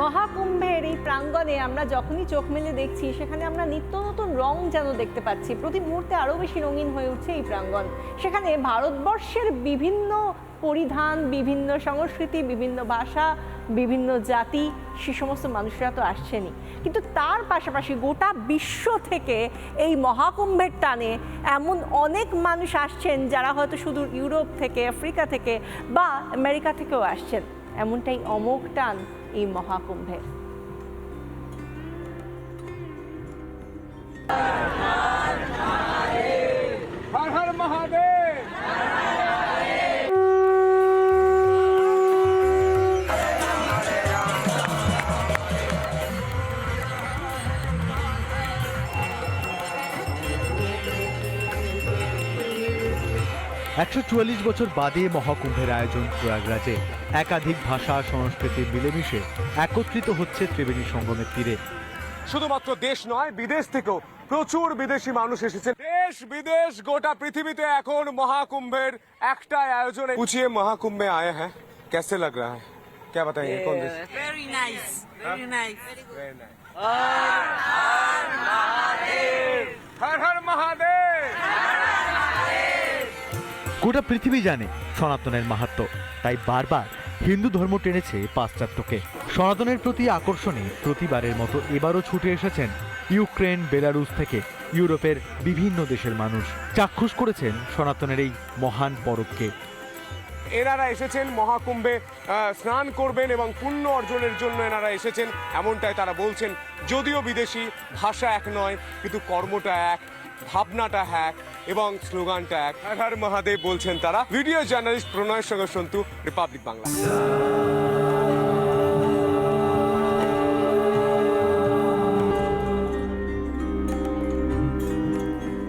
মহাকুম্ভের এই প্রাঙ্গণে আমরা যখনই চোখ মেলে দেখছি, সেখানে আমরা নিত্য নতুন রং যেন দেখতে পাচ্ছি। প্রতি মুহূর্তে আরও বেশি রঙিন হয়ে উঠছে এই প্রাঙ্গণ। সেখানে ভারতবর্ষের বিভিন্ন পরিধান, বিভিন্ন সংস্কৃতি, বিভিন্ন ভাষা, বিভিন্ন জাতি, সে সমস্ত মানুষরা তো আসছেনই। কিন্তু তার পাশাপাশি গোটা বিশ্ব থেকে এই মহাকুম্ভের টানে এমন অনেক মানুষ আসছেন যারা হয়তো শুধু ইউরোপ থেকে, আফ্রিকা থেকে বা আমেরিকা থেকেও আসছেন। এমনটাই অমোঘ টান এই মহাদেব। একশো চুয়াল্লিশ বছর বাদে মহাকুম্ভের আয়োজন প্রয়াগরাজে। একাধিক ভাষা সংস্কৃতির মিলেমিশে একত্রিত হচ্ছে ত্রিবেণী সঙ্গমের তীরে শুধুমাত্র দেশ নয় বিদেশ থেকেও প্রচুর বিদেশি মানুষ এসেছেন দেশ বিদেশ গোটা পৃথিবীতে এখন মহাকুম্ভের একটাই আয়োজনে पूछिए महाकुंभ में आए हैं कैसे लग रहा है क्या बताएंगे कौन देश Very nice. Very nice. हर हर महादेव গোটা পৃথিবী জানে সনাতনের মাহাত্ম তাই বারবার হিন্দু ধর্ম টেনেছে পাশ্চাত্যকে। সনাতনের প্রতি আকর্ষণে প্রতিবারের মতো এবারও ছুটে এসেছেন ইউক্রেন বেলারুস থেকে ইউরোপের বিভিন্ন দেশের মানুষ। চাক্ষুষ করেছেন সনাতনের এই মহান পরবকে। এনারা এসেছেন মহাকুম্ভে স্নান করবেন এবং পুণ্য অর্জনের জন্য এনারা এসেছেন, এমনটাই তারা বলছেন। যদিও বিদেশি ভাষা এক নয়, কিন্তু কর্মটা এক, ভাবনাটা এক। এবং স্লোগানটা এক। হর মহাদেব বলছেন তারা। ভিডিও জার্নালিস্ট প্রণয়ের সঙ্গে সন্তু, রিপাবলিক বাংলা।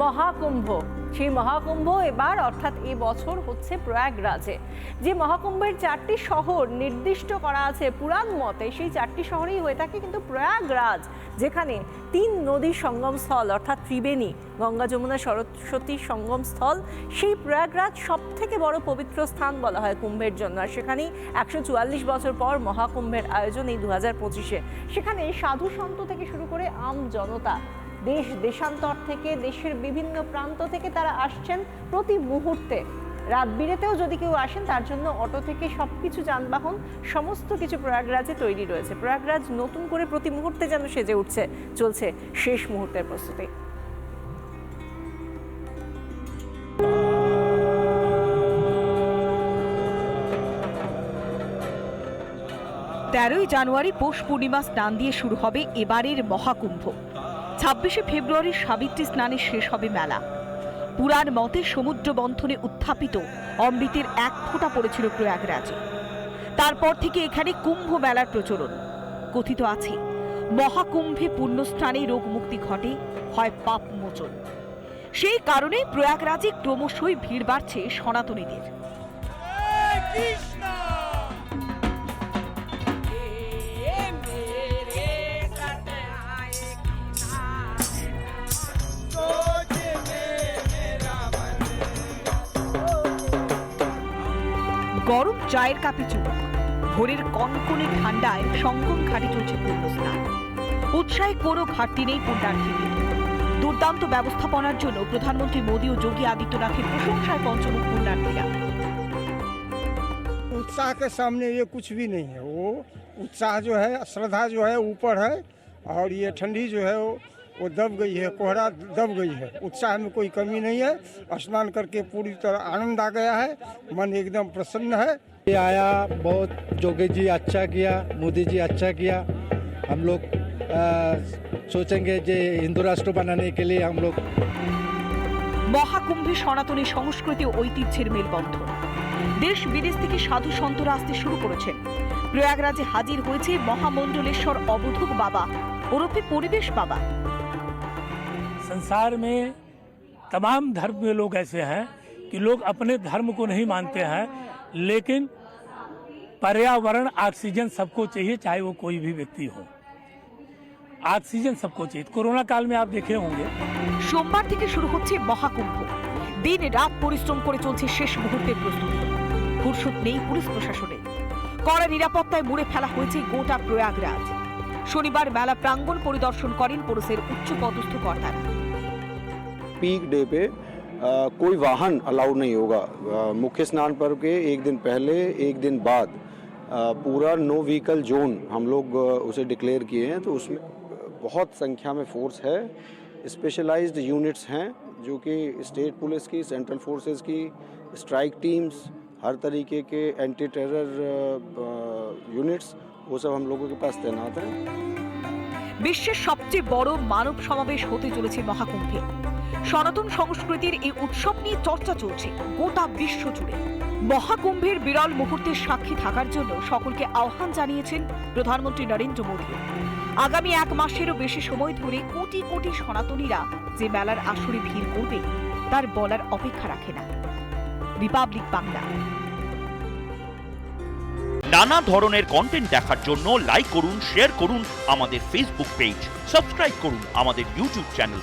মহাকুম্ভ। সেই মহাকুম্ভ এবার, অর্থাৎ এ বছর হচ্ছে প্রয়াগরাজে। যে মহাকুম্ভের চারটি শহর নির্দিষ্ট করা আছে পুরাণ মতে, সেই চারটি শহরেই হয়ে থাকে কিন্তু প্রয়াগরাজ, যেখানে তিন নদীর সঙ্গম স্থল অর্থাৎ ত্রিবেণী, গঙ্গা, যমুনা, সরস্বতী সঙ্গম স্থল সেই প্রয়াগরাজ সব থেকে বড় পবিত্র স্থান বলা হয় কুম্ভের জন্য। আর সেখানেই একশো চুয়াল্লিশ বছর পর মহাকুম্ভের আয়োজন এই দু হাজার পঁচিশে। সেখানে সাধু সন্ত থেকে শুরু করে আম জনতা দেশ, দেশান্তর থেকে, দেশের বিভিন্ন প্রান্ত থেকে তারা আসছেন প্রতি মুহূর্তে। রাত বিরেতেও যদি কেউ আসেন, তার জন্য অটো থেকে সব কিছু যানবাহন, সমস্ত কিছু প্রয়াগরাজে তৈরি রয়েছে। প্রয়াগরাজ নতুন করে প্রতি মুহূর্তে যেন সেজে উঠছে, চলছে শেষ মুহূর্তের প্রস্তুতি। তেরোই জানুয়ারি পৌষ পূর্ণিমা স্নান দিয়ে শুরু হবে এবারের মহাকুম্ভ। ছাব্বিশে ফেব্রুয়ারি সাবিত্রী স্নানে শেষ হবে মেলা। পুরাণ মতে সমুদ্র বন্ধনে উত্থাপিত অমৃতের এক ফোঁটা পড়েছিল প্রয়াগরাজে। তারপর থেকে এখানে কুম্ভ মেলার প্রচলন। কথিত আছে, মহাকুম্ভে পুণ্যস্থানে রোগ মুক্তি ঘটে, হয় পাপ মোচন। সেই কারণে প্রয়াগরাজে ক্রমশই ভিড় বাড়ছে সনাতনীদের। গরম চায়ের কাপে চুমুক ভোরের কনকনে ঠান্ডায় সঙ্গম ঘাটে চলছে পূর্ণ স্নান উৎসাহে কোনো ঘাটতি নেই পুণ্যার্থীদের দুর্দান্ত ব্যবস্থাপনার জন্য প্রধানমন্ত্রী মোদী ও যোগী আদিত্যনাথের প্রশংসায় পঞ্চমুখ পুণ্যার্থীরা उत्साह के सामने ये कुछ भी नहीं है वो उत्साह जो है श्रद्धा जो है ऊपर है और ये ठंडी जो है वो वो दब गई है कोहरा दब गई है उत्साह में कोई कमी नहीं है स्नान करके पूरी तरह आनंद आ गया है मन एकदम प्रसन्न है ये आया बहुत जोगी जी अच्छा किया मोदी जी अच्छा किया हम लोग आ, सोचेंगे जे हिंदू राष्ट्र बनाने के लिए हम लोग মহাকুম্ভে সনাতনী সংস্কৃতি ও ঐতিহ্যের মেলবন্ধন দেশ বিদেশ থেকে সাধু সন্তরা আসতে শুরু করেছেন প্রয়াগরাজে হাজির হয়েছে মহামণ্ডলেশ্বর অবধূক বাবা ওরফে পরিবেশ বাবা संसार में तमाम धर्म के लोग ऐसे हैं कि लोग अपने धर्म को नहीं मानते हैं लेकिन पर्यावरण ऑक्सीजन सबको चाहिए चाहे वो कोई भी व्यक्ति हो ऑक्सीजन सबको चाहिए कोरोना काल में आप देखे होंगे সোমবার থেকে শুরু হচ্ছে মহাকুম্ভ দিন রাত পরিশ্রম করে চলছে শেষ মুহূর্তের প্রস্তুতি ফুরসত নেই পুলিশ প্রশাসনে কড়া নিরাপত্তায় মুড়ে ফেলা হয়েছে গোটা প্রয়াগরাজ শনিবার মেলা প্রাঙ্গণ পরিদর্শন করেন পুলিশের উচ্চ পদস্থ কর্তারা पीक डे पे अ, कोई वाहन अलाउड नहीं होगा अ, मुख्य स्नान पर्व के एक दिन पहले एक दिन बाद अ, पूरा नो व्हीकल जोन हम लोग अ, उसे डिक्लेयर किए हैं तो उसमें बहुत संख्या में फोर्स है स्पेशलाइज्ड यूनिट्स हैं जो कि स्टेट पुलिस की सेंट्रल फोर्सेस की स्ट्राइक टीम्स हर तरीके के एंटी टेरर यूनिट्स वो सब हम लोगों के पास तैनात हैं বিশ্বের সবচেয়ে বড় মানব সমাবেশ হতে চলেছে মহাকুম্ভে সনাতন সংস্কৃতির এই উৎসব নিয়ে চর্চা চলছে গোটা বিশ্ব জুড়ে। মহাকুম্ভের বিরল মুহূর্তের সাক্ষী থাকার জন্য সকলকে আহ্বান জানিয়েছেন প্রধানমন্ত্রী নরেন্দ্র মোদী। আগামী এক মাসেরও বেশি সময় ধরে কোটি কোটি সনাতনীরা যে মেলার আসরে ভিড় করবে, তার বলার অপেক্ষা রাখে না। রিপাবলিক বাংলা। নানা ধরনের কন্টেন্ট দেখার জন্য লাইক করুন শেয়ার করুন আমাদের ফেসবুক পেজ সাবস্ক্রাইব করুন আমাদের ইউটিউব চ্যানেল